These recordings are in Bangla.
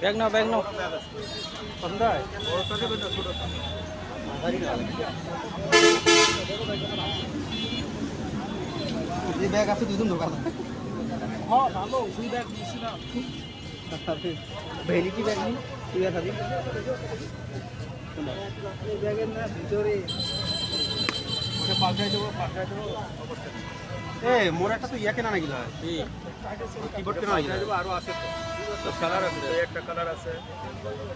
ব্যাগ নাও ব্যাগ নাও। এই ব্যাগ আছে দুজন দোকান হ্যাঁ ভালো তুই ব্যাগ দিছি না। ভ্যানিটি ব্যাগ নি তুই এই ব্যাগের না ভিতরে। এ মোর একটা তো ইয়া কেনা নাকি হয়। কিবোর্ড কেনা নাকি আরও আছে তো। কালার আছে। একটা কালার আছে।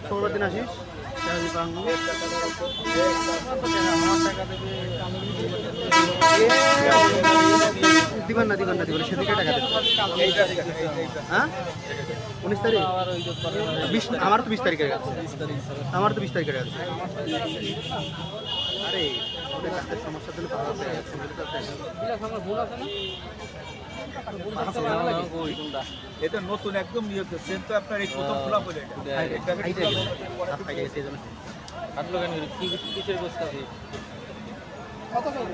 ষোলো দিন আসিস? চারি পাঙ্গু একটা কালার আছে। আমার দিবেন না দিবেন না দিবেন সেদিকে টাকা হ্যাঁ? উনিশ তারিখ? বিশ আমার তো বিশ তারিখের আছে আমার তো বিশ তারিখের আছে আরে আছে না এটা নতুন একদম নিয়োগ সেন তো আপনার এই প্রথম খোলা বলে আছে?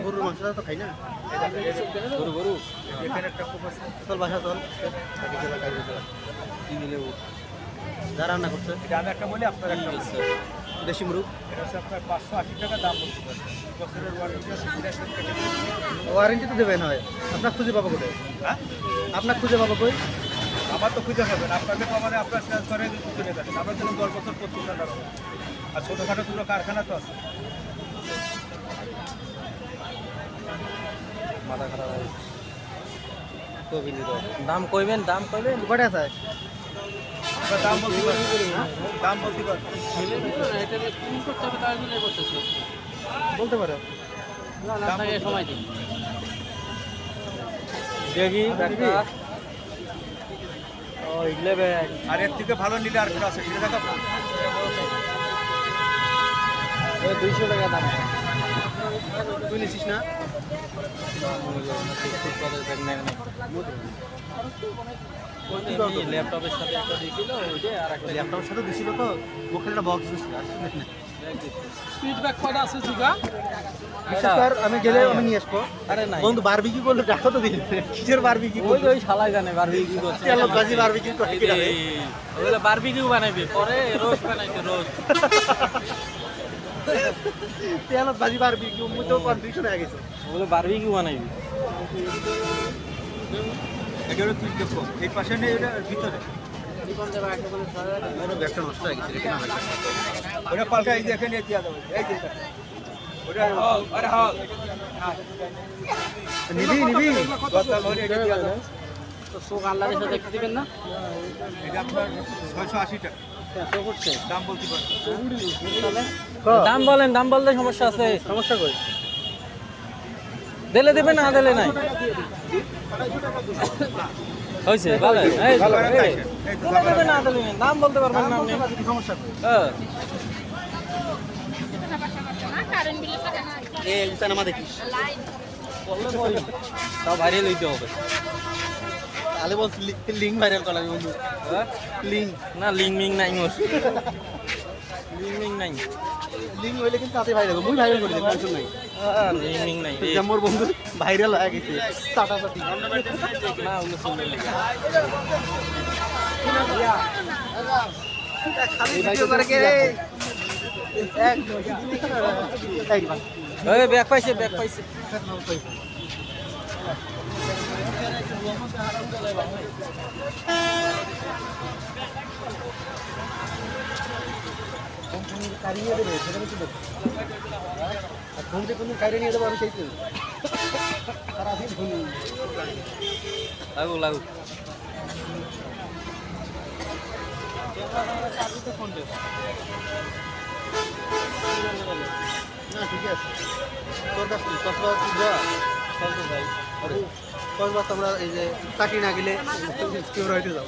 গরুর মাংসটা তো খাই না। গরু গরু? এখানে একটা খুব আছে। চল বাসা চল। কাটি চলা, কাটি চলা। কি মিলে যা রান্না করছে। এটা আমি একটা বলি আপনার একটা দেশি মুরুগ? ওয়ারেন্টি তো দেবেন হয়। আপনার খুঁজে পাবো কোথায়? হ্যাঁ? আপনার খুঁজে পাবো কই? আমার তো খুঁজে পাবেন আপনাদের পাবেন আপনার ট্রান্সফারে চলে যাবেন আমার জন্য দশ বছর পঁচিশ লাগবে আর ছোটোখাটো দুটো কারখানা তো আছে। মাথা খারাপ হয় তো দাম কইবেন দাম কইবেন। কটা আছে? দাম বলতে পারি দাম বলতে পারি বলতে পারো। সময় দিন। দেখি ও এগুলো ব্যাগ আর এর থেকে ভালো নিলে আর একটা আছে সেটা দুইশো টাকা দাম। তুই নিছিস না? ল্যাপটপের সাথে একটা দিয়েছিল ওই আর একটা ল্যাপটপের সাথে দিছিল তো একটা বক্স দিছিল না আছে কর আমি গেলে আমি নিয়ে আসব। আরে নাই। বন্ধু বারবিকিউ করলে টাকা তো দিন কিসের বারবিকিউ ওই ওই শালাই জানে বারবিকিউ করছে। তেল গাজি বারবিকিউ করে কি ওগুলো বারবিকিউ বানাইবি পরে রোস্ট বানাইছে রোস্ট তেল গাজি বারবিকিউ মুই তো কনফিউশন হয়ে গেছে। ওগুলো বারবিকিউ বানাইবি। এটা হলো তুই দেখো এই পাশে নেই এটা ভিতরে। আমার ব্যাগটা নষ্ট হয়ে গেছে রেখে না লাগবে ওটা পাল্টা এই যে এখানে দিয়ে দেবো এই যে ওটা আরে হল নিবি নিবি। গতকাল ভরে এটা দিয়ে দেবো তো শোক আল্লাহর সাথে দেখতে দিবেন না? এটা আপনার ছয়শো আশি টাকা দাম বলতে পারি। দাম বলেন দাম বলতে সমস্যা আছে। সমস্যা কই? দিলে দেবে না দিলে নাই। হয়েছে ভালো এই দেবে না দিলে নাই। দাম বলতে পারবেন না আপনি। সমস্যা? হ্যাঁ। দেখিস। তাও ভাইরাল হইতে হবে। তাহলে বল লিঙ্ক ভাইরাল করা বন্ধু। হ্যাঁ? লিঙ্ক। না লিং মিং নাই মোর। লিং নাই লিঙ্ক হইলে কিন্তু তাতে ভাইরাল মুই ভাইরাল করি টেনশন নাই হ্যাঁ, লিং নাই যে মোর বন্ধু ভাইরাল হয়ে গেছে। টাটা পাতি না ওগুলো চলবে খালি ভিডিও করে কে রে এক এই ভাই। এই পাইছে। দেবে সেটা কিছু আর ফোন কারিয়ে নিয়ে দেবো আমি সেই তো। সারাদিন ফোন লাগুক লাগুক না ঠিক আছে। তোর কাছে কসবা তুই যা। আমরা এই যে চাকরি না গেলে কেউ রইতে যাব।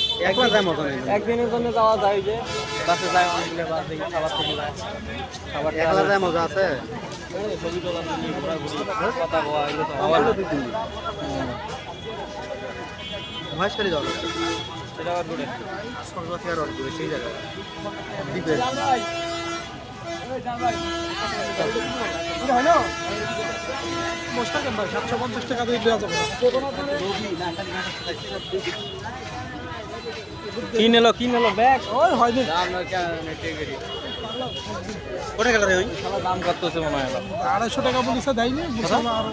একলা যায় মজা নেই একদিনের জন্য যাওয়া যায় যে বাসে যায় অনেকগুলো বাস থেকে খাবার থেকে যায়। খাবার একলা যায় মজা আছে? ছবি তোলা ঘোরাঘুরি কথা বলা এগুলো তো আবার দুই তিন দিন মহেশখালী যাওয়া। সেটা আবার দূরে। সরকার থেকে রড করে সেই জায়গায় দ্বীপের কি নিল কি নিল? ব্যাগ ওই হয়নি কোথায় গেল রে ওই দাম করতেছে মনে হয়। আড়াইশো টাকা বলেছে দেয়নি বিশাল আরও।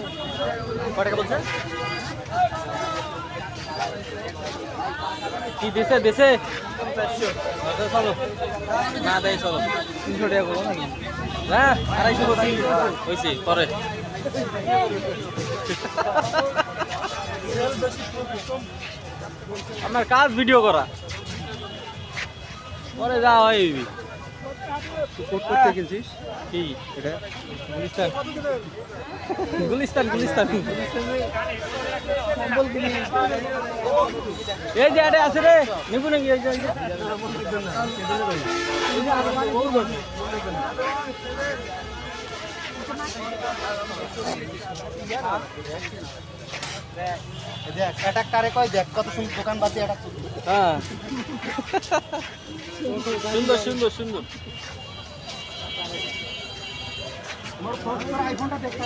কয় টাকা বলছে? কি দিছে দিছে? চলো না দেয় চলো। তিনশো টাকা করো নাকি? হ্যাঁ আড়াইশো হয়েছে পরে। আপনার কাজ ভিডিও করা। পরে যা হয়। কোট করতে কিনছিস কি? এটা? গুলিস্তান। গুলিস্তান গুলিস্তান। এই যে আরে আছে রে নিবু নাকি? এই যে, এই যে। এই দেখ এটা কারে কয় দেখ কত সুন্দর দোকান বাজে এটা হ্যাঁ। সুন্দর সুন্দর সুন্দর। আইফোনটা দেখতে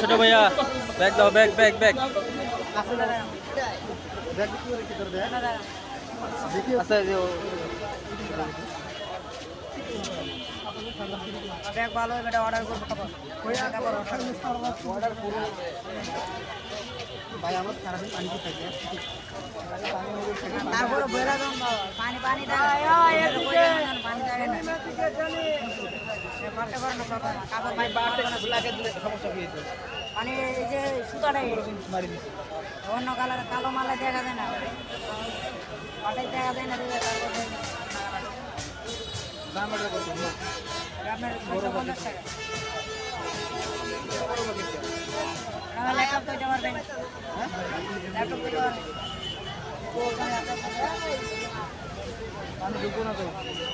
ছোট ভাইয়া ব্যাগ দাও ব্যাগ ব্যাগ ব্যাগ আচ্ছা ব্যাগ ভালো হবে এটা অর্ডার করব অর্ডার করো ভাই আমার সারাদিন পানি থাকে? তারপরে বেরা দাম পানি পানি পানি থাকে না। এ পারতে পারে না বাবা কাপড় ভাই বাড়তে লাগে দিলে সমস্যা কি হইতো পানি এই যে সুতাটাই অন্য কালার কালো মালা দেখা যায় না। পাটাই দেখা যায় না। দাম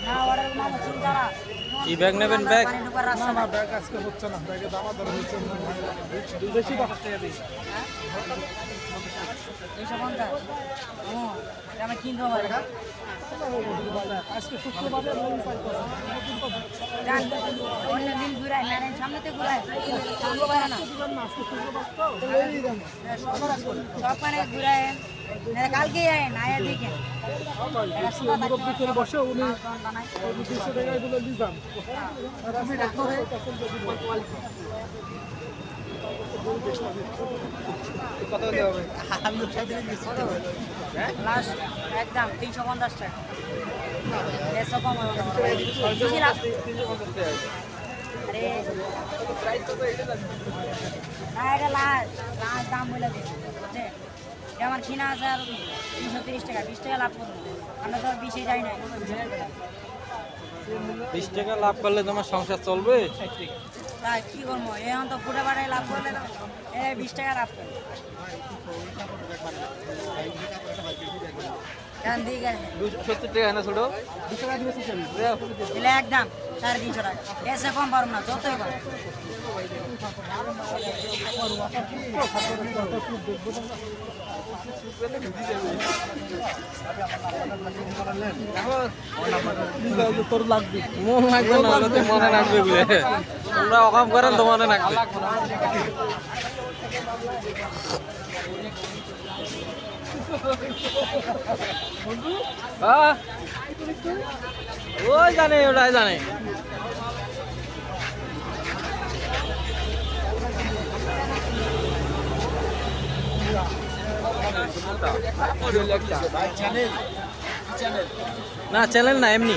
না অর্ডার মামা চিন্তারা কি ব্যাগ নেবেন ব্যাগ? না না ব্যাগ আজকে হচ্ছে না ব্যাগে দামা দর হচ্ছে না বেশি টাকা আজকে শুক্রবারে লোন পাইতেছে অন্য দিন ঘুরাই নারায়ণ সামনে পারে না? আজকে শুক্রবার তো। এই দাম সব মানে ঘুরায় না কালকে আয়া বসে উনি টাকা এগুলো উৎসাহ দিলে লাস্ট একদম তিনশো পঞ্চাশ টাকা। দেড়শো কম হবে না। এটা লাস্ট লাস্ট দাম বলে দিচ্ছি আমার কিনা আছে আর তিনশো তিরিশ টাকা বিশ টাকা লাভ করব। আমরা তো আর বিশে যাই না বিশ টাকা লাভ করলে তোমার সংসার চলবে? তা কি করব এখন তো ফুটে পাড়ায় লাভ করলে না এ বিশ টাকা লাভ করব। সত্তর টাকা এসে কম পারব না যতই কম তোর লাগবে মন লাগবে না মনে রাখবে তোমরা অকাম করেন তো মনে রাখবে ওই জানে ওটাই জানে। না চ্যানেল না এমনি।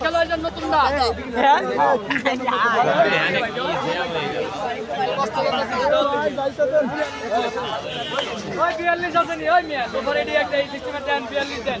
चलो जन्म तुम ওই বিয়াল্লিশ আছে নি ওই মেয়ে দুপুর এটি একটা এই সিস্টেমে দেন বিয়াল্লিশ দেন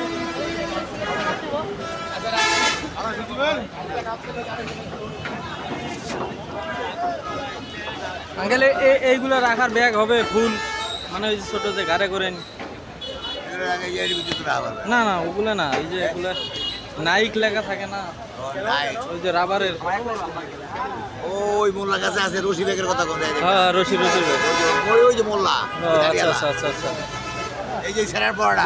আঙ্কেল এইগুলো রাখার ব্যাগ হবে ফুল? মানে ওই যে ছোট যে গাড়ে করেন না। না ওগুলো না এই যে এগুলো নাইক লেখা থাকে না? ওই যে রাবারের ওই মোল্লা কাছে আছে রশি বেগের কথা কোন হ্যাঁ রশি রশি ব্যাগ ওই ওই যে মোল্লা আচ্ছা আচ্ছা আচ্ছা আচ্ছা এই যে পড়াটা